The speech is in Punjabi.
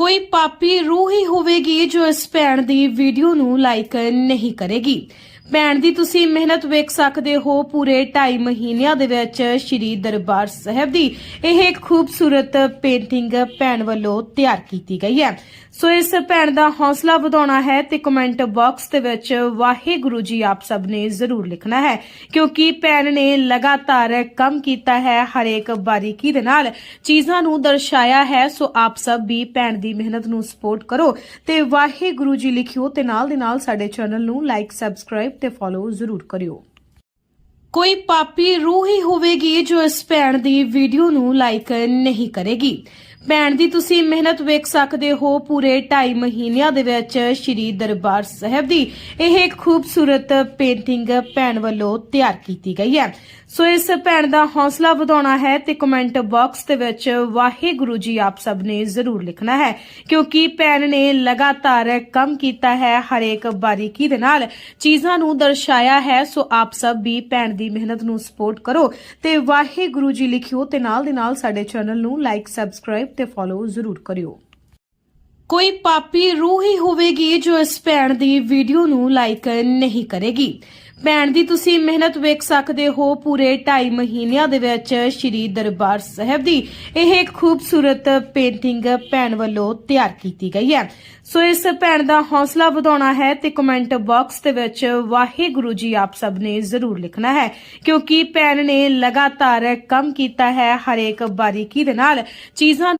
ਕੋਈ ਪਾਪੀ ਰੂਹ ਹੀ ਹੋਵੇਗੀ ਜੋ ਇਸ ਭੈਣ ਦੀ ਵੀਡੀਓ ਨੂੰ ਲਾਈਕ ਨਹੀਂ ਕਰੇਗੀ। ਭੈਣ ਦੀ ਤੁਸੀਂ ਮਿਹਨਤ ਵੇਖ ਸਕਦੇ ਹੋ ਪੂਰੇ 2.5 ਮਹੀਨਿਆਂ ਦੇ ਵਿੱਚ ਸ਼੍ਰੀ ਦਰਬਾਰ ਸਾਹਿਬ ਦੀ ਇਹ ਇੱਕ ਖੂਬਸੂਰਤ ਪੇਂਟਿੰਗ ਭੈਣ ਵੱਲੋਂ ਤਿਆਰ ਕੀਤੀ ਗਈ ਹੈ। ਸੋ ਇਸ ਭੈਣ ਦਾ ਹੌਸਲਾ ਵਧਾਉਣਾ ਹੈ ਤੇ ਕਮੈਂਟ ਬਾਕਸ ਦੇ ਵਿੱਚ ਵਾਹਿਗੁਰੂ ਜੀ ਆਪ ਸਭ ਨੇ ਜ਼ਰੂਰ ਲਿਖਣਾ ਹੈ, ਕਿਉਂਕਿ ਭੈਣ ਨੇ ਲਗਾਤਾਰ ਕੰਮ ਕੀਤਾ ਹੈ, ਹਰੇਕ ਬਾਰੀਕੀ ਦੇ ਨਾਲ ਚੀਜ਼ਾਂ ਨੂੰ ਦਰਸਾਇਆ ਹੈ, ਸੋ ਆਪ ਸਭ ਵੀ ਭੈਣ ਦੀ ਮਿਹਨਤ ਨੂੰ ਸਪੋਰਟ ਕਰੋ ਤੇ ਵਾਹਿਗੁਰੂ ਜੀ ਲਿਖਿਓ ਤੇ ਨਾਲ ਦੇ ਨਾਲ ਸਾਡੇ ਚੈਨਲ ਨੂੰ ਲਾਈਕ ਸਬਸਕ੍ਰਾਈਬ ਤੇ ਫੋਲੋ ਜ਼ਰੂਰ ਕਰਿਓ। ਕੋਈ ਪਾਪੀ ਰੂਹ ਹੀ ਹੋਵੇਗੀ ਜੋ ਇਸ ਭੈਣ ਦੀ ਵੀਡੀਓ ਨੂੰ ਲਾਈਕ ਨਹੀਂ ਕਰੇਗੀ। ਭੈਣ ਦੀ ਤੁਸੀਂ ਮਿਹਨਤ ਵੇਖ ਸਕਦੇ ਹੋ ਪੂਰੇ 2.5 ਮਹੀਨਿਆਂ ਦੇ ਵਿੱਚ ਸ਼੍ਰੀ ਦਰਬਾਰ ਸਾਹਿਬ ਦੀ ਇਹ ਇੱਕ ਖੂਬਸੂਰਤ ਪੇਂਟਿੰਗ ਭੈਣ ਵੱਲੋਂ ਤਿਆਰ ਕੀਤੀ ਗਈ ਹੈ। ਸੋ ਇਸ ਭੈਣ ਦਾ ਹੌਸਲਾ ਵਧਾਉਣਾ ਹੈ ਤੇ ਕਮੈਂਟ ਬਾਕਸ ਦੇ ਵਿੱਚ ਵਾਹਿਗੁਰੂ ਜੀ ਆਪ ਸਭ ਨੇ ਜ਼ਰੂਰ ਲਿਖਣਾ ਹੈ, ਕਿਉਂਕਿ ਭੈਣ ਨੇ ਲਗਾਤਾਰ ਕੰਮ ਕੀਤਾ ਹੈ ਹਰੇਕ ਬਾਰੀਕੀ ਦੇ ਨਾਲ। ਚੀਜ਼ਾਂ ਨੂੰ ਦਰਸਾਇਆ ਹੈ, ਸੋ ਆਪ ਸਭ ਵੀ ਭੈਣ ਦੀ ਮਿਹਨਤ ਨੂੰ ਸਪੋਰਟ ਕਰੋ ਤੇ ਵਾਹਿਗੁਰੂ ਜੀ ਲਿਖਿਓ ਤੇ ਨਾਲ ਦੇ ਨਾਲ ਸਾਡੇ ਚੈਨਲ ਨੂੰ ਲਾਈਕ ਸਬਸਕ੍ਰਾਈਬ ਸਬਸਕ੍ਰਾਈਬ ਤੇ ਫੋਲੋ ਜ਼ਰੂਰ ਕਰਿਓ। ਕੋਈ ਪਾਪੀ ਰੂਹ ਹੀ ਹੋਵੇਗੀ ਜੋ ਇਸ ਭੈਣ ਦੀ ਵੀਡੀਓ ਨੂੰ ਲਾਈਕ ਨਹੀਂ ਕਰੇਗੀ। ਭੈਣ ਦੀ ਤੁਸੀਂ ਮਿਹਨਤ ਵੇਖ ਸਕਦੇ ਹੋ, ਪੂਰੇ 2.5 ਮਹੀਨਿਆਂ ਦੇ ਵਿੱਚ ਸ਼੍ਰੀ ਦਰਬਾਰ ਸਾਹਿਬ ਦੀ ਇਹ ਇੱਕ ਖੂਬਸੂਰਤ ਪੇਂਟਿੰਗ ਭੈਣ ਵੱਲੋਂ ਤਿਆਰ ਕੀਤੀ ਗਈ ਹੈ। ਸੋ ਇਸ ਭੈਣ ਦਾ ਹੌਸਲਾ ਵਧਾਉਣਾ ਹੈ ਤੇ ਕਮੈਂਟ ਬਾਕਸ ਦੇ ਵਿੱਚ ਵਾਹਿਗੁਰੂ ਜੀ ਆਪ ਸਭ ਨੇ ਜ਼ਰੂਰ ਲਿਖਣਾ ਹੈ, ਕਿਉਂਕਿ ਭੈਣ ਨੇ ਲਗਾਤਾਰ ਕੰਮ ਕੀਤਾ ਹੈ ਹਰੇਕ ਬਾਰੀਕੀ ਦੇ ਨਾਲ। ਚੀਜ਼ਾਂ